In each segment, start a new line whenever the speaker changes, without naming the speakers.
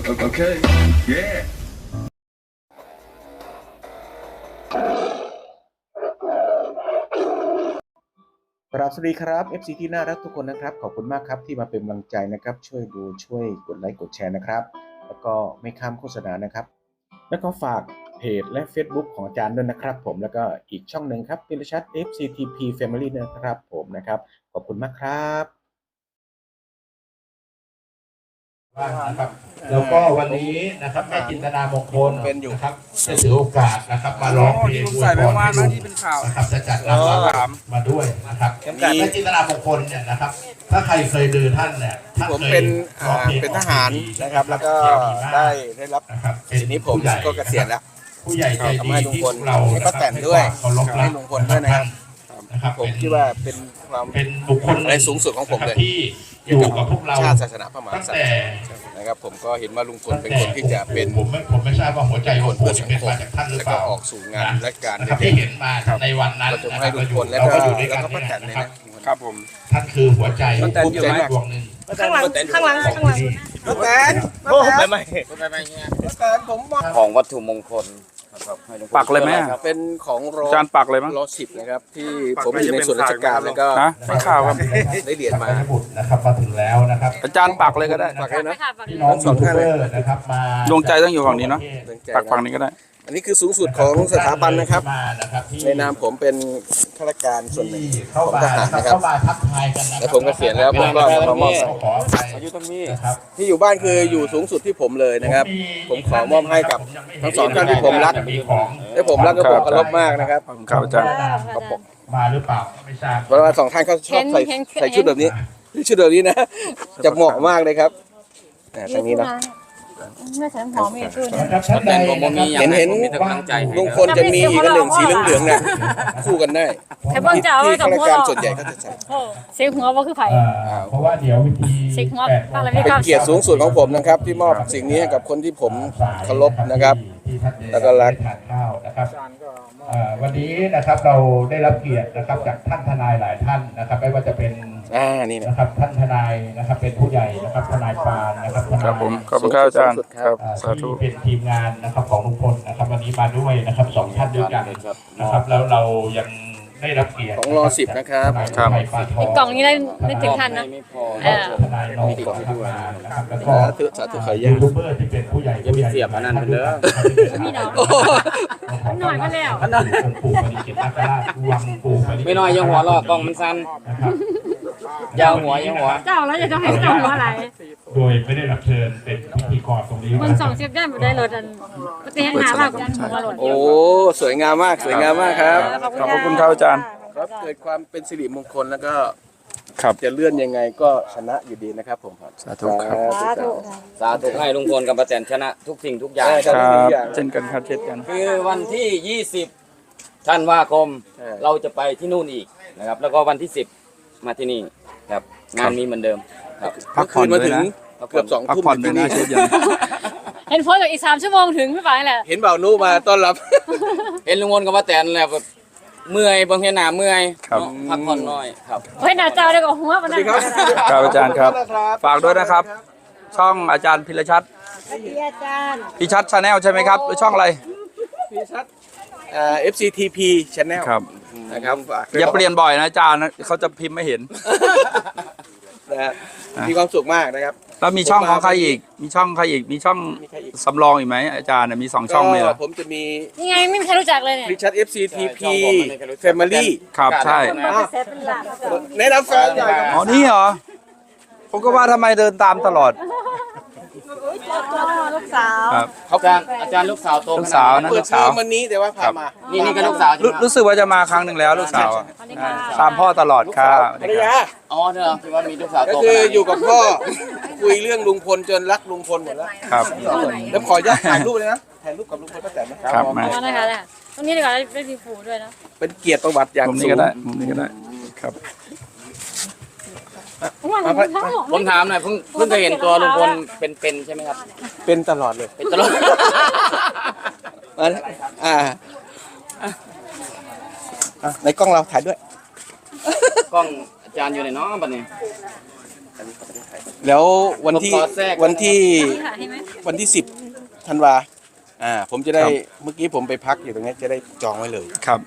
Okay. Yeah.
ครับสวัสดีครับ FC ที่น่ารักทุกคนนะครับ ขอบคุณมากครับที่มาเป็นกำลังใจนะครับ ช่วยดูช่วยกดไลค์กดแชร์นะครับ แล้วก็ไม่ข้ามโฆษณานะครับ แล้วก็ฝากเพจและ Facebook ของอาจารย์ด้วยนะครับ ผมแล้วก็อีกช่องหนึ่งครับพิรชัด FCTP Family นะครับ ผมนะครับ ขอบคุณมากครับ
บ้างนะครับ แล้วก็วันนี้นะครับแม่จินตนามงคล
เป็นอยู่
นะครับจะถือโอกาสนะครับ มาร้องเพลง
ใส่ไปวานนะที่เป็นข่าว
นะครับจะจัดรางวัลมาด้วยนะครับมีแม่จินตนามงคลเนี่ยนะครับ ถ้าใครเคยดูท่านเนี่ยท่าน
ผม
คย
เป็น
ร้องพลง
เป็นทหารนะครับ แล้วก็
เสียงดีมาก
ได้ได้รับ
นะครับ
ทีนี้ผม
ผู้ใหญ่
ก็เกษียณแล้ว
ผู้ใหญ่ใจ
ทำ
ดี
ให้ลุง
ที่
พล
เรา
ให้ป้าแตนด้วย
เคารพ
ให้ลุงพลด้วยนะครับ
นะครับ
ผม
เป็น
คิดว่าเป็น ความ
เป็นบุคคล
อะไรสูงสุดของผมเลย
ที่อยู่กับพวกเรา
ชาติศาสนาพระมหาก
ตั้ง
ษัตริ
แต่
ย์นะครับผมก็เห็นว่าลุงพลเป็นคนที่จะเป็น
ผมไม่ผมไม่ทราบว่าหัวใจ
ค
ของ
น
ผ
เพื่อ
ม
สัง
เป็น
คม
มาจากท่านหรือ
แล้ว
เป
ก็
ล่า
ออกสู่งานและการ
นะครับ
เด็
ที่
ก
เห็นมาในวันนั้น
เราจะ
นะค
ให้
รับ
ลุ
เรา
ง
อยู่
พลแล้ว
เรา
ก็
ก็อยู่ด้วย
แล้
กั
วนก็
เนี่
ป้ายแตน
นะ
เลย
ครับ
นะ
ครับผม
ท่านคือหัวใจ
ป้าแตนอยู่มาก
ดวงหนึ่ง
ข้างหลังข้างหลัง
ของ
ข้างหลัง
ที่
ป้าแตน
โอ้ไม่ไม่
ป้าแตนผมว่า
ของวัตถุมงคลนะ ครับให้หวงพ่อ
ปักเลยไหมอะ
ครับ
เป็นของรอ
จานปักเลยมั้ง
รอสิบนะครับที่ผมอยู่ในส่วนราชการแล้วก็
ฮะไม่ข่าวครับ
ได้เหรียญมา
บุตรนะครับมาถึงแล้วนะครับ
อาจารย์ปักเลยก็ได้
ปักเลยนะ
พี่น้องยูทูบเบอร์นะครับมา
ดวงใจต้องอยู่ฝั่งนี้เนอะปักฝั่งนี้ก็ได้
อันนี้คือสูงสุดของสถาบันนะครับ
มานะครับที่
ในนามผมเป็นข้าราชการส่วนหนึ่ง
ที่เข้า
ของ
มา
ทหาร
นะครับ
นะครับ
เข้ามาทักทายกันนะค
แล้
รั
วผมเกษียณแล้วผมก็มามอบ
ขออภัย
อายุตรงนี้
นะครับ
ที่อยู่บ้านคืออยู่สูงสุดที่ผมเลยนะครับ ผมขอมอบให้กับทั้งสองท่านที่ผมรัก
มีของ
และผมรักก็ผมเคารพมากนะครับ
ขอบคุณครับอาจารย์
ครับผม
มาหรือเปล่าไม่ทราบ
เพราะว่าสองท่านเขาชอบใส่
เห็นเห็น
ใส่ชุดแบบนี้ชุดแบบนี้นะจะเหมาะมากเลยครับอ่าทางนี้นะ
ไม่ใช่หอมอีกคือ
นะครับท่านใด
ผมบ่มีอย่าง
เห็นเห็น
ผมมีแต่กำลังใจให้
ลุงพลจะมีอีกอันหนึ่งสีเหลืองๆนะคู่กันได้
แต่เบิ่ง
ที่
จะเอา
ที่
กับ
ข้าราชการ
หัวเราะ
ส่วนใหญ่เขาจะใส่
โอ้เสียงหัวว่าคือไผ่
เอ่อเพราะว่าเดี๋ยววิธี
เช็คว่า
แปด
อะไรไม่
เป็นเกียรติสูงสุดของผมนะครับ ที่มอบสิ่งนี้ให้กับคนที่ผมเคารพนะครับ
ที่ท่านได้
แล้วก็รัก
ทานข้าวนะครับเอ่อวันนี้นะครับเราได้รับเกียรตินะครับจากท่านทนายหลายท่านนะครับ ไม่ว่าจะเป็น
อ่านี่นะ
นะครับท่านทนายนะครับเป็นผู้ใหญ่นะครับทนายปานนะครับทนาย
ครับผมขอบคุณครับอาจารย์ครับ
อ่า
สาธุ
ที่เป็นทีมงานนะครับของลุงพลนะครับวันนี้มาด้วยนะครับสองท่านด้วยกันนะครับแล้วเรายังได้รับเกียรติ
ของรอสิบนะครับ
ครับ
ทนายปานท
อีกกล่องนี้ได้ได้ถึงทันนะ
ไม่พอ
เออ
ทนายนงนะครับมานะครับแล้วก็
สาธุสาธุขออนุญา
ยู
ต
ทูบเบอร์ที่เป็นผู้ใหญ่ผู้ใหญ่
เสียบอันนั้นไปเด้อ
มีดอกหน่อยมาแล้ว
องค์ปู่ปฏิจิตรนาคราชวังปู่ปฏิจิตร
ไม่น้อยยังหัวลอกกล้องมันสั้น
นะครับ
ยาวหัวยังหัว
เจ้าแล้วจะให้เจ้าหัวอะไร
โดยไม่ได้รับเชิญเป็นพิธีกรตรงนี้
มันสองเสียบได้บ่ได้รถอันปฏิหารมากกว่าหัวรถ
โอ้ สวยงามมาก สวยงามมากครับ
ขอบคุณครับอาจารย์
ครับ เกิดความเป็นสิริมงคลแล้วก็
ครับ
จะเลื่อนยังไงก็ชนะอยู่ดีนะครับผม
สาธุครับ
สาธุ
สาธุให้ลุงพลกับป้าแตนชนะทุกสิ่งทุกอย่าง
ใช่
ครับ
ทุกอย่าง
เช่นกันครับเช่นกัน
คือวันที่ 20ธันวาคม
ใช่
เราจะไปที่นู่นอีกนะครับ แล้วก็วันที่ 10 มาที่นี่ ครับงานมีเหมือนเดิมครับ
พักผ่อน
มา
ด้ว
ถึ
ย
ง
นะ
เกือบสอง
พัก
ทุ่ม
ผ่อน
อ
ด้วย
ยู่
นะ
ที่
เช่
นี่
นกัน
เห็นโพสต์อีกสามชั่วโมงถึงพี่ป๋าแหละ
เห็นเบานุมาต้อนรับ
เห็นลุงพลกับป้าแตนแล้วแบบเมื่อยบางทีหนาเมื่อย
ครับ
เนาะพักผ่อนหน่อยครับ
เฮ้ยหน้าเจ้าได้กับหัวมันนั่น
ครับอาจารย์ครับ ฝากด้วยนะครับ ช่องอาจารย์พิรชัด
อาจารย์
พิชัดชาแนลใช่ไหมครับหรือช่องอะไร
พี่ชัด อ่า FCTP Channel
ครับ
นะครับฝาก
อย่าเปลี่ยนบ่อยนะอาจารย์นะเขาจะพิมพ์ไม่เห็น
นะฮะมีความสุขมากนะครับ
แล้วมีช่องของใครอีก มีช่องใครอีก มีช่อง
มีใครอีก
สำรองอีกไหมอาจารย์น่ะมีสองช่องเลยเหรอ
ก็ผมจะมี
นี่ไงไม่มีใครรู้จักเลยเนี่ย
ริชัด FCTP Family
ครับใช่
มันเป็นเซตเป็นหลัก
แนะนำแฟนหน่อยครับ
อ๋อนี่เหรอ ผมก็ว่าทำไมเดินตามตลอด
ลูก สาว
ครับ
อาจารย์อาจารย์ลูกสาวโต
ลูกสาวนะ
เปิ
ลู
ด
ก
เท
สา
อ
ว
มวันนี้แต่ว่าพามา
นี่นี่ก็ลูกสาวใช่
รู้
ไหม
รู้สึกว่าจะมาครั้งหนึ่งแล้วลูกสาวอะ
สวัสดีค่ะ
ตามพ่อตลอดค่ะ
ภรรยา
อ๋อเธอคือว่ามีลูกสาว
ก็
โต
คือ
ขนาดนี้
อยู่กับพ่อคุยเรื่องลุงพลจนรักลุงพลหมดแล้ว
ครับ
แล้วขออนุญาตถ่ายรูปเลยนะถ่ายรูปกับลุงพลป้าแตนนะครับ
มา
เอานะคะเนี่ยตรงนี้ดีกว่าได้ดีผูด้วยนะ
เป็นเกียรติประวัติอย่าง
มุมนี้
สู
ก็
ง
ได้มุมนี้ก็ได้ ครับ
ผมถามหน่อยเพิ่งเพิ่งเคยเห็นตัวลุงพลเป็นๆใช่ไหมครับ
เป็นตลอดเลย
เป็นตลอด
มาอ่าอะในกล้องเราถ่ายด้วย
กล้องอาจารย์อยู่ในน้องบัดนี้
แล้ววันที่
ผมขอแทรก
วันที่
นี่ค่ะเห็นไหม
วันที่สิบธันวาอ่า ผมจะได้
ครับ
เมื่อกี้ผมไปพักอยู่ตรงนี้จะได้จองไว้เลย
ครับ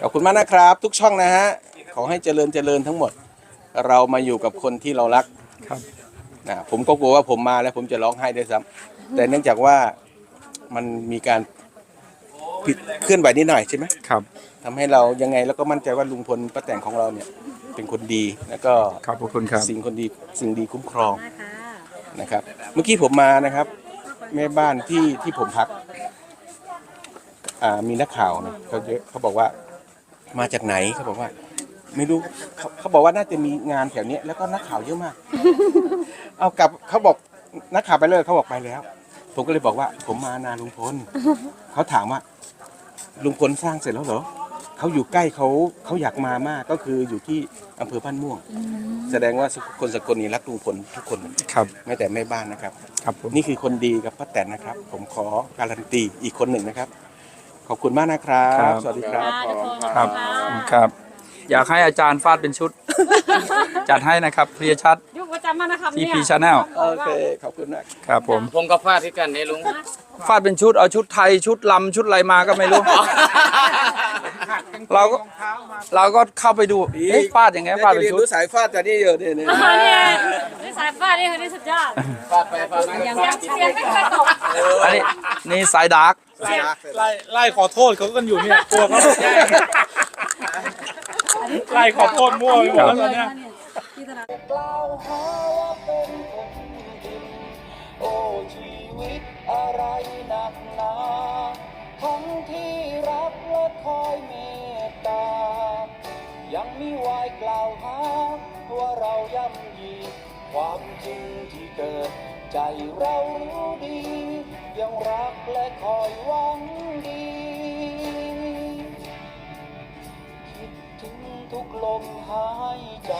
ขอบคุณมากนะครับ ทุกช่องนะฮะ ขอให้เจริญเจริญทั้งหมด เรามาอยู่กับคนที่เรารัก
ครับ
นะผมก็กลัวว่าผมมาแล้วผมจะร้องไห้ด้วยซ้ำแต่เนื่องจากว่ามันมีการผิดเคลื่อนไหวนิดหน่อยใช่ไหม
ครับ
ทำให้เรายังไงแล้วก็มั่นใจว่าลุงพลป้าแต่งของเราเนี่ย เป็นคนดีแล้วก็
ขอบพระคุณครับ
สิ่งคนดีสิ่งดีคุ้มครอง
นะคะ
นะครับ เมื่อกี้ผมมานะครับ แม่บ้านที่ที่ผมพัก อ่ามีนักข่าวนะเขาเยอะเขาบอกว่า มาจากไหนเขาบอกว่า ไม่รู้เขาเขาบอกว่าน่าจะมีงานแถวเนี้ยแล้วก็นักข่าวเยอะมาก เอากลับเขาบอกนักข่าวไปเลยเขาบอกไปแล้ว ผมก็เลยบอกว่าผมมานาลุงพล เขาถามว่าลุงพลสร้างเสร็จแล้วเหรอเขาอยู่ใกล้เขาเขาอยากมามากก็คืออยู่ที่อำเภอบ้านม่วง แสดงว่าคนสกลนี่รักลุงพลทุกคน
ครับ
แม้แต่แม่บ้านนะครับ
ครับผม
นี่คือคนดีกับป้าแตนนะครับ ผมขอการันตีอีกคนหนึ่งนะครับ ขอบคุณมากนะครับ สวัสดีครับ
ค่ะทุกคน
ครับครับ อยากให้อาจารย์ฟาดเป็นชุด จัดให้นะครับพิริยชัด
ยุคประจำมานะครับ
ที
เนี่ย
พีชาแนล
โอเค ขอบคุณมาก
ครับผม
ผมก็ฟาดที่กันเนี่ยลุง
ฟาดเป็นชุดเอาชุดไทยชุดลำชุดอะไรมาก็ไม่รู้ เราก็เราก็เข้าไปดูเอ๊ะฟาดยังไงฟาดเป็นชุด
ดูสายฟาดแต่นี่เยอะเนี่ยเนี่ย
อ๋อเนี่ยนี่สายฟ้านี่คือนี่สุดยอด
ฟาดไปฟาดมาก็
ยัง
ฟา
ยั
ด
งเสียงไม่เคยตก
อันนี้นี่สายดาร์ก
ไล่ไล่ขอโทษเขากันอยู่เนี่ยกลัวเขาจะแย่ง ไล่ขอโทษมั่วไปหมดแล้วตอนเนี้ย
กล่าวหาว่าเป็นคนผิดโอ้ชีวิตอะไรหนักหนาทั้งที่รักและคอยเมตตา ยังมีวายกล่าวหาว่าเราย่ำยี ความจริงที่เกิด ใจเรารู้ดี ยังรักและคอยหวังดี ลมหายใจ